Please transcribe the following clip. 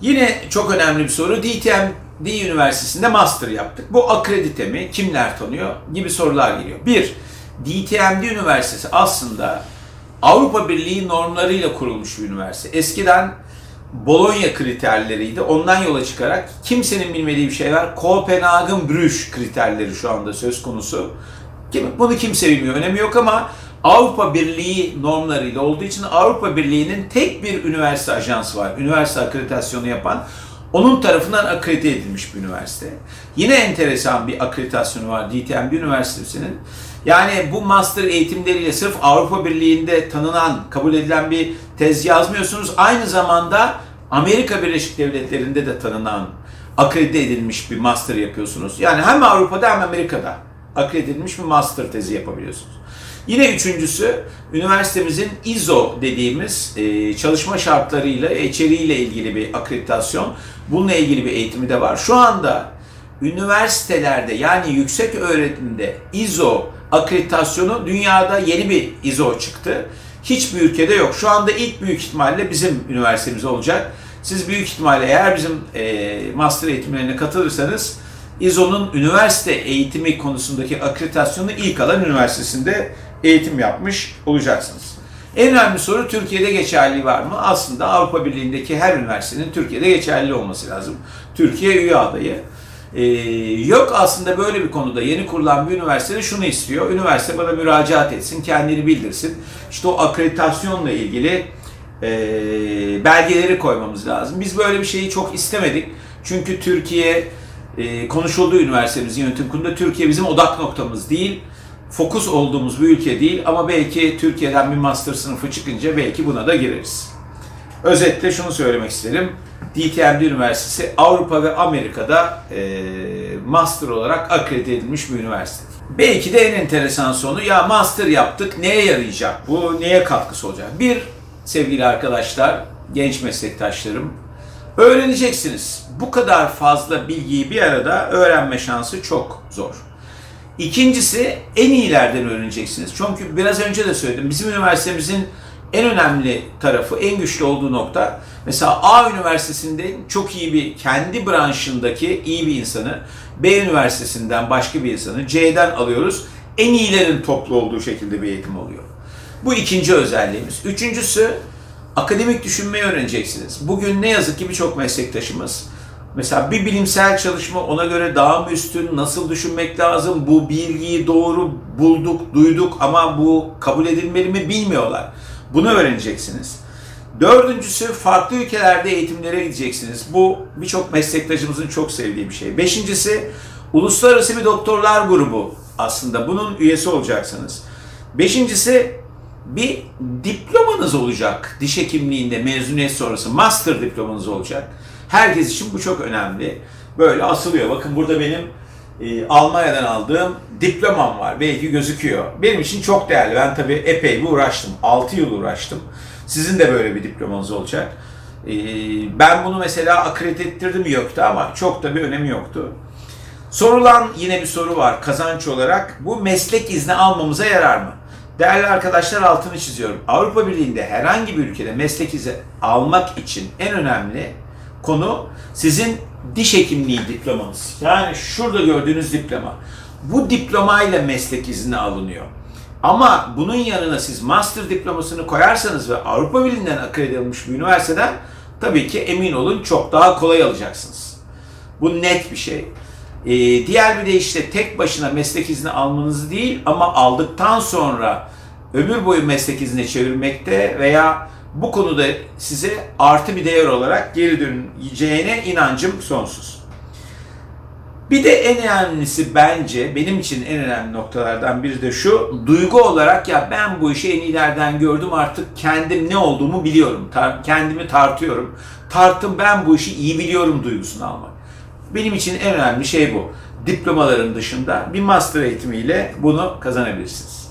Yine çok önemli bir soru. DTMD Üniversitesi'nde master yaptık. Bu akredite mi? Kimler tanıyor? Gibi sorular geliyor. Bir, DTMD Üniversitesi aslında Avrupa Birliği normlarıyla kurulmuş bir üniversite. Eskiden Bologna kriterleriydi. Ondan yola çıkarak kimsenin bilmediği bir şey var. Kopenhagen Brüj kriterleri şu anda söz konusu. Bunu kimse bilmiyor. Önemi yok ama Avrupa Birliği normlarıyla olduğu için Avrupa Birliği'nin tek bir üniversite ajansı var. Üniversite akreditasyonu yapan. Onun tarafından akredite edilmiş bir üniversite. Yine enteresan bir akreditasyonu var DTMB Üniversitesi'nin. Yani bu master eğitimleriyle sırf Avrupa Birliği'nde tanınan, kabul edilen bir tez yazmıyorsunuz. Aynı zamanda Amerika Birleşik Devletleri'nde de tanınan, akredite edilmiş bir master yapıyorsunuz. Yani hem Avrupa'da hem Amerika'da akredite edilmiş bir master tezi yapabiliyorsunuz. Yine üçüncüsü, üniversitemizin ISO dediğimiz e, çalışma şartlarıyla, içeriğiyle ilgili bir akreditasyon. Bununla ilgili bir eğitimi de var. Şu anda üniversitelerde yani yüksek öğretimde ISO akreditasyonu dünyada yeni bir ISO çıktı. Hiçbir ülkede yok. Şu anda ilk büyük ihtimalle bizim üniversitemiz olacak. Siz büyük ihtimalle eğer bizim e, master eğitimlerine katılırsanız İZO'nun üniversite eğitimi konusundaki akreditasyonu ilk alan üniversitesinde eğitim yapmış olacaksınız. En önemli soru Türkiye'de geçerli var mı? Aslında Avrupa Birliği'ndeki her üniversitenin Türkiye'de geçerli olması lazım. Türkiye üye adayı. Ee, yok aslında böyle bir konuda yeni kurulan bir üniversite şunu istiyor. Üniversite bana müracaat etsin, kendini bildirsin. İşte o akreditasyonla ilgili e, belgeleri koymamız lazım. Biz böyle bir şeyi çok istemedik. Çünkü Türkiye e, konuşulduğu üniversitemizin yönetim kurulunda Türkiye bizim odak noktamız değil. Fokus olduğumuz bir ülke değil ama belki Türkiye'den bir master sınıfı çıkınca belki buna da gireriz. Özetle şunu söylemek isterim. DTMD Üniversitesi Avrupa ve Amerika'da e, master olarak akredite edilmiş bir üniversite. Belki de en enteresan sonu ya master yaptık neye yarayacak bu neye katkısı olacak? Bir sevgili arkadaşlar, genç meslektaşlarım öğreneceksiniz. Bu kadar fazla bilgiyi bir arada öğrenme şansı çok zor. İkincisi en iyilerden öğreneceksiniz. Çünkü biraz önce de söyledim. Bizim üniversitemizin en önemli tarafı, en güçlü olduğu nokta mesela A üniversitesinde çok iyi bir kendi branşındaki iyi bir insanı B üniversitesinden başka bir insanı C'den alıyoruz. En iyilerin toplu olduğu şekilde bir eğitim oluyor. Bu ikinci özelliğimiz. Üçüncüsü akademik düşünmeyi öğreneceksiniz. Bugün ne yazık ki birçok meslektaşımız mesela bir bilimsel çalışma ona göre daha mı üstün, nasıl düşünmek lazım, bu bilgiyi doğru bulduk, duyduk ama bu kabul edilmeli mi bilmiyorlar. Bunu öğreneceksiniz. Dördüncüsü farklı ülkelerde eğitimlere gideceksiniz. Bu birçok meslektaşımızın çok sevdiği bir şey. Beşincisi uluslararası bir doktorlar grubu aslında. Bunun üyesi olacaksınız. Beşincisi bir diplomanız olacak diş hekimliğinde mezuniyet sonrası master diplomanız olacak. Herkes için bu çok önemli. Böyle asılıyor. Bakın burada benim e, Almanya'dan aldığım diplomam var. Belki gözüküyor. Benim için çok değerli. Ben tabii epey bir uğraştım. 6 yıl uğraştım. Sizin de böyle bir diplomanız olacak. E, ben bunu mesela akredite ettirdim yoktu ama çok da bir önemi yoktu. Sorulan yine bir soru var kazanç olarak. Bu meslek izni almamıza yarar mı? Değerli arkadaşlar altını çiziyorum. Avrupa Birliği'nde herhangi bir ülkede meslek izni almak için en önemli konu sizin diş hekimliği diplomanız. Yani şurada gördüğünüz diploma. Bu diplomayla meslek izni alınıyor. Ama bunun yanına siz master diplomasını koyarsanız ve Avrupa Birliği'nden akredite edilmiş bir üniversiteden tabii ki emin olun çok daha kolay alacaksınız. Bu net bir şey. Ee, diğer bir de işte tek başına meslek izni almanız değil ama aldıktan sonra ömür boyu meslek iznine çevirmekte veya bu konuda size artı bir değer olarak geri döneceğine inancım sonsuz. Bir de en önemlisi bence benim için en önemli noktalardan biri de şu. Duygu olarak ya ben bu işi en iyilerden gördüm artık kendim ne olduğumu biliyorum. Tar- kendimi tartıyorum. Tarttım ben bu işi iyi biliyorum duygusunu almak. Benim için en önemli şey bu. Diplomaların dışında bir master eğitimiyle bunu kazanabilirsiniz.